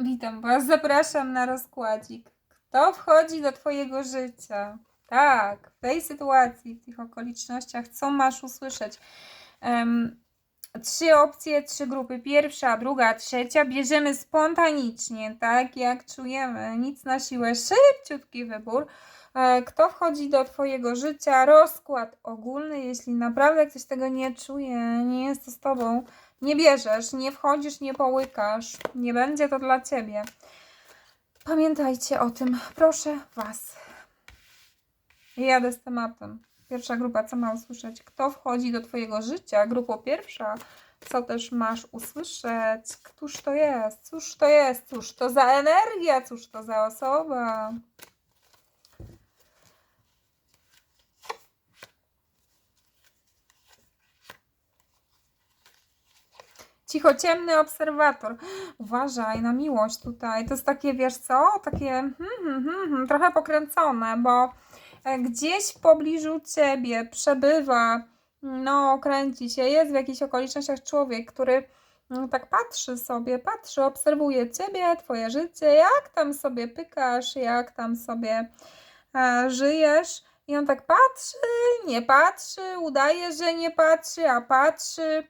Witam Was, zapraszam na rozkładzik. Kto wchodzi do Twojego życia? Tak, w tej sytuacji, w tych okolicznościach, co masz usłyszeć? Em, trzy opcje, trzy grupy. Pierwsza, druga, trzecia. Bierzemy spontanicznie, tak jak czujemy. Nic na siłę, szybciutki wybór. E, Kto wchodzi do Twojego życia? Rozkład ogólny. Jeśli naprawdę ktoś tego nie czuje, nie jest to z Tobą, nie bierzesz, nie wchodzisz, nie połykasz. Nie będzie to dla Ciebie. Pamiętajcie o tym. Proszę Was. Jadę z tematem. Pierwsza grupa, co ma usłyszeć? Kto wchodzi do Twojego życia? Grupa pierwsza, co też masz usłyszeć? Któż to jest? Cóż to jest? Cóż to za energia? Cóż to za osoba? Cichociemny obserwator. Uważaj na miłość tutaj. To jest takie, wiesz co? Takie hmm, hmm, hmm, hmm, trochę pokręcone, bo e, gdzieś w pobliżu ciebie przebywa, no, kręci się, jest w jakichś okolicznościach człowiek, który no, tak patrzy sobie, patrzy, obserwuje ciebie, twoje życie, jak tam sobie pykasz, jak tam sobie e, żyjesz. I on tak patrzy, nie patrzy, udaje, że nie patrzy, a patrzy.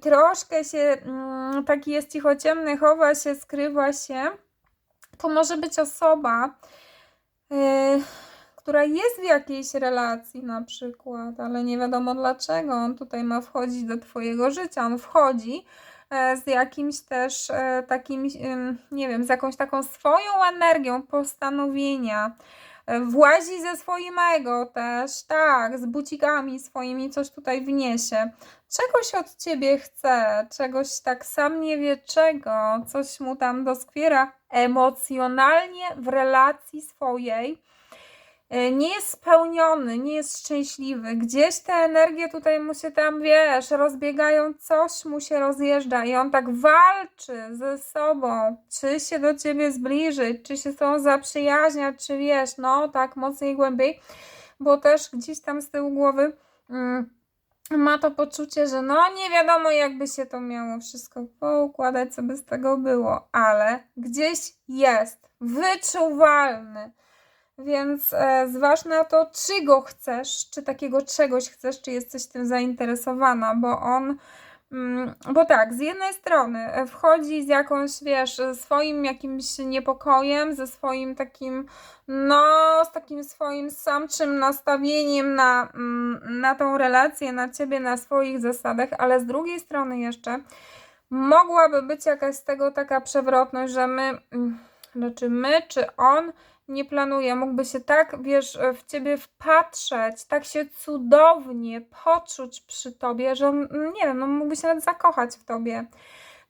Troszkę się mm, taki jest cichociemny, chowa się, skrywa się. To może być osoba, yy, która jest w jakiejś relacji na przykład, ale nie wiadomo dlaczego on tutaj ma wchodzić do Twojego życia. On wchodzi e, z jakimś też e, takim, nie wiem, z jakąś taką swoją energią postanowienia. Włazi ze swoim ego też, tak, z bucikami swoimi coś tutaj wniesie. Czegoś od ciebie chce, czegoś tak sam nie wie czego, coś mu tam doskwiera emocjonalnie w relacji swojej. E, Nie jest spełniony, nie jest szczęśliwy. Gdzieś te energie tutaj mu się tam, wiesz, rozbiegają, coś mu się rozjeżdża i on tak walczy ze sobą, czy się do ciebie zbliżyć, czy się z tobą zaprzyjaźniać, czy wiesz, no tak mocniej, głębiej, bo też gdzieś tam z tyłu głowy mm, ma to poczucie, że no nie wiadomo jakby się to miało wszystko poukładać, co by z tego było, ale gdzieś jest wyczuwalny. Więc e, zważ na to, czy go chcesz, czy takiego czegoś chcesz, czy jesteś tym zainteresowana, bo on, mm, bo tak, z jednej strony e, wchodzi z jakąś, wiesz, swoim jakimś niepokojem, ze swoim takim, no, z takim swoim samczym nastawieniem na, mm, na tą relację, na ciebie, na swoich zasadach, ale z drugiej strony jeszcze mogłaby być jakaś z tego taka przewrotność, że my, mm, znaczy my, czy on nie planuje, mógłby się tak, wiesz, w ciebie wpatrzeć, tak się cudownie poczuć przy tobie, że on, nie wiem, no mógłby się nawet zakochać w tobie.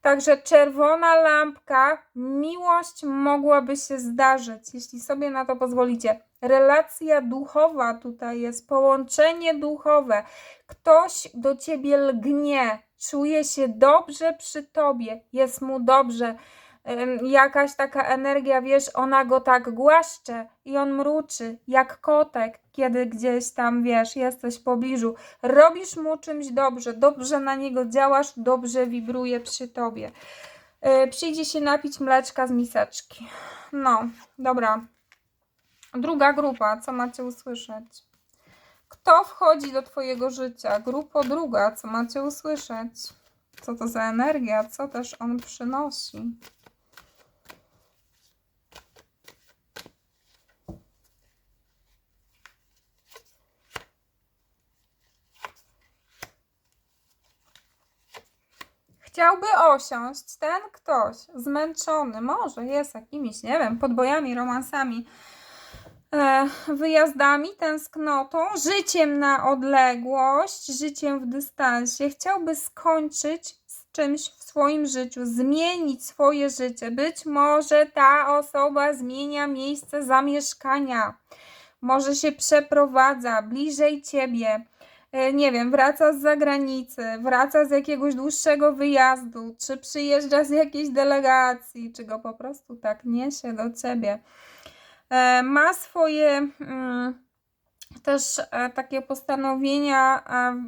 Także czerwona lampka, miłość mogłaby się zdarzyć, jeśli sobie na to pozwolicie. Relacja duchowa tutaj jest, połączenie duchowe. Ktoś do ciebie lgnie, czuje się dobrze przy tobie, jest mu dobrze jakaś taka energia, wiesz, ona go tak głaszcze i on mruczy jak kotek, kiedy gdzieś tam, wiesz, jesteś w pobliżu. Robisz mu czymś dobrze, dobrze na niego działasz, dobrze wibruje przy tobie. E, przyjdzie się napić mleczka z miseczki. No, dobra. Druga grupa, co macie usłyszeć? Kto wchodzi do twojego życia? Grupa druga, co macie usłyszeć? Co to za energia? Co też on przynosi? Chciałby osiąść ten ktoś, zmęczony, może jest jakimiś, nie wiem, podbojami, romansami, e, wyjazdami, tęsknotą, życiem na odległość, życiem w dystansie. Chciałby skończyć z czymś w swoim życiu, zmienić swoje życie. Być może ta osoba zmienia miejsce zamieszkania, może się przeprowadza bliżej ciebie nie wiem, wraca z zagranicy, wraca z jakiegoś dłuższego wyjazdu, czy przyjeżdża z jakiejś delegacji, czy go po prostu tak niesie do ciebie. E, Ma swoje, mm, też e, takie postanowienia e,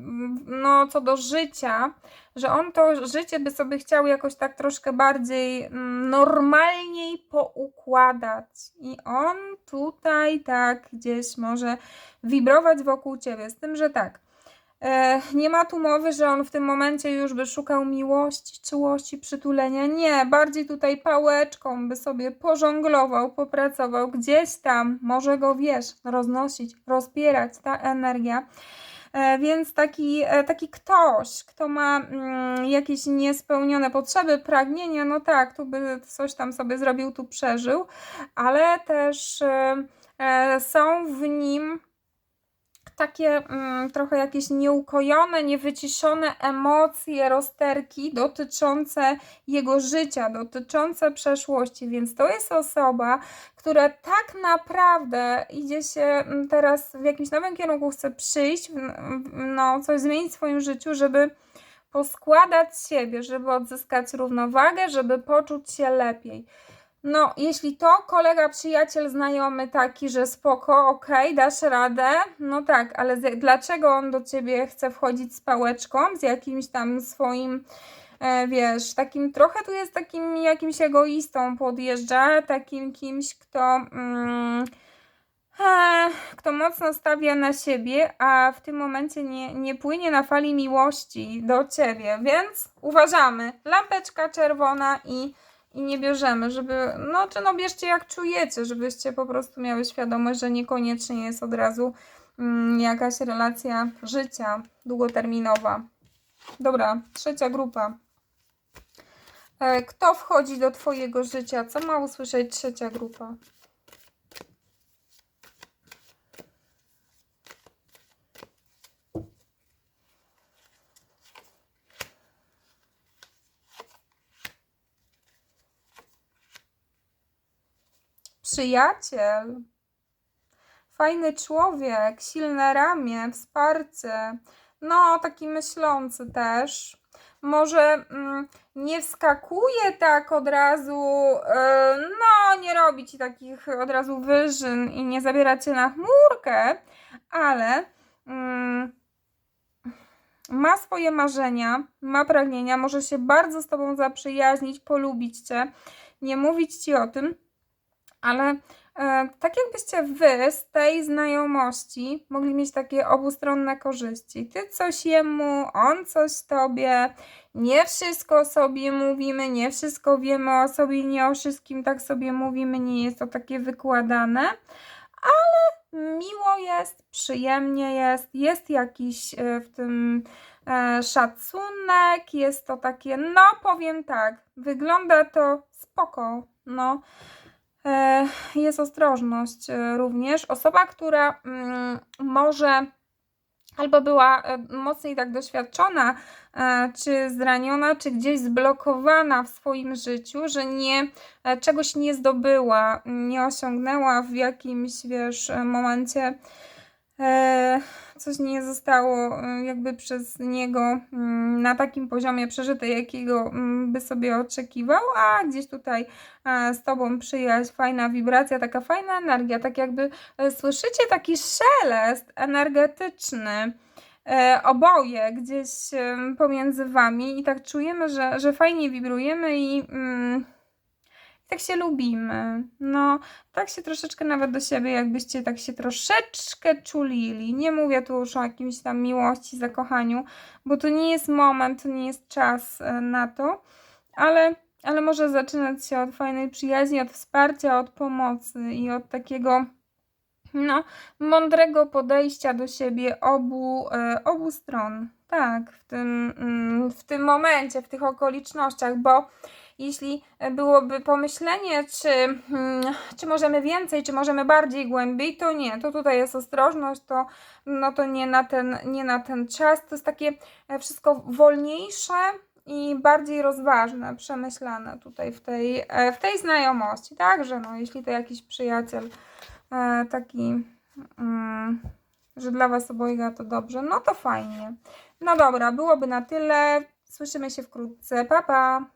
no, co do życia, że on to życie by sobie chciał jakoś tak troszkę bardziej mm, normalniej poukładać. I on tutaj tak gdzieś może wibrować wokół ciebie. Z tym, że tak. E, nie ma tu mowy, że on w tym momencie już by szukał miłości, czułości, przytulenia. Nie, bardziej tutaj pałeczką by sobie pożonglował, popracował gdzieś tam, może go wiesz, roznosić, rozbierać ta energia. E, Więc taki, e, taki ktoś, kto ma mm, jakieś niespełnione potrzeby, pragnienia, no tak, tu by coś tam sobie zrobił, tu przeżył, ale też są w nim takie mm, trochę jakieś nieukojone, niewyciszone emocje, rozterki dotyczące jego życia, dotyczące przeszłości, więc to jest osoba, która tak naprawdę idzie się mm, teraz w jakimś nowym kierunku, chce przyjść, no, coś zmienić w swoim życiu, żeby poskładać siebie, żeby odzyskać równowagę, żeby poczuć się lepiej. No, jeśli to kolega, przyjaciel, znajomy taki, że spoko, okej, dasz radę, no tak, ale z, dlaczego on do ciebie chce wchodzić z pałeczką, z jakimś tam swoim, e, wiesz, takim trochę tu jest takim jakimś egoistą podjeżdża, takim kimś, kto, mm, e, kto mocno stawia na siebie, a w tym momencie nie, nie płynie na fali miłości do ciebie, więc uważamy, lampeczka czerwona i i nie bierzemy, żeby, no czy no bierzcie jak czujecie, żebyście po prostu miały świadomość, że niekoniecznie jest od razu mm, jakaś relacja życia długoterminowa. Dobra, trzecia grupa. E, Kto wchodzi do Twojego życia? Co ma usłyszeć trzecia grupa? Przyjaciel. Fajny człowiek, silne ramię, wsparcie. No, taki myślący też. Może mm, nie wskakuje tak od razu, e, no, nie robi ci takich od razu wyżyn i nie zabiera cię na chmurkę, ale mm, ma swoje marzenia, ma pragnienia, może się bardzo z tobą zaprzyjaźnić, polubić cię, nie mówić ci o tym, ale e, tak jakbyście wy z tej znajomości mogli mieć takie obustronne korzyści. Ty coś jemu, on coś tobie. Nie wszystko sobie mówimy, nie wszystko wiemy o sobie, nie o wszystkim tak sobie mówimy, nie jest to takie wykładane, ale miło jest, przyjemnie jest, jest jakiś e, w tym e, szacunek, jest to takie, no powiem tak, wygląda to spoko, no. E, jest ostrożność e, również. Osoba, która mm, może albo była e, mocniej tak doświadczona, czy zraniona, czy gdzieś zblokowana w swoim życiu, że nie, czegoś nie zdobyła, nie osiągnęła w jakimś, wiesz, momencie. Coś nie zostało e, jakby przez niego mm, na takim poziomie przeżyte, jakiego mm, by sobie oczekiwał, a gdzieś tutaj z Tobą przyjaźń, fajna wibracja, taka fajna energia, tak jakby e, słyszycie taki szelest energetyczny. e, Oboje gdzieś pomiędzy wami, i tak czujemy, że, że fajnie wibrujemy i mm, tak się lubimy. No, tak się troszeczkę nawet do siebie, jakbyście tak się troszeczkę czulili. Nie mówię tu już o jakimś tam miłości, zakochaniu, bo to nie jest moment, to nie jest czas e, na to, ale, ale może zaczynać się od fajnej przyjaźni, od wsparcia, od pomocy i od takiego no, mądrego podejścia do siebie obu, e, obu stron. Tak, w tym, mm, w tym momencie, w tych okolicznościach, bo jeśli byłoby pomyślenie, czy, mm, czy możemy więcej, czy możemy bardziej głębiej, to nie, to tutaj jest ostrożność, to, no to nie na, ten, nie na ten czas, to jest takie e, wszystko wolniejsze i bardziej rozważne, przemyślane tutaj w tej, e, w tej znajomości, także no, jeśli to jakiś przyjaciel e, taki, mm, że dla Was obojga to dobrze, no to fajnie. No dobra, byłoby na tyle, słyszymy się wkrótce, pa pa!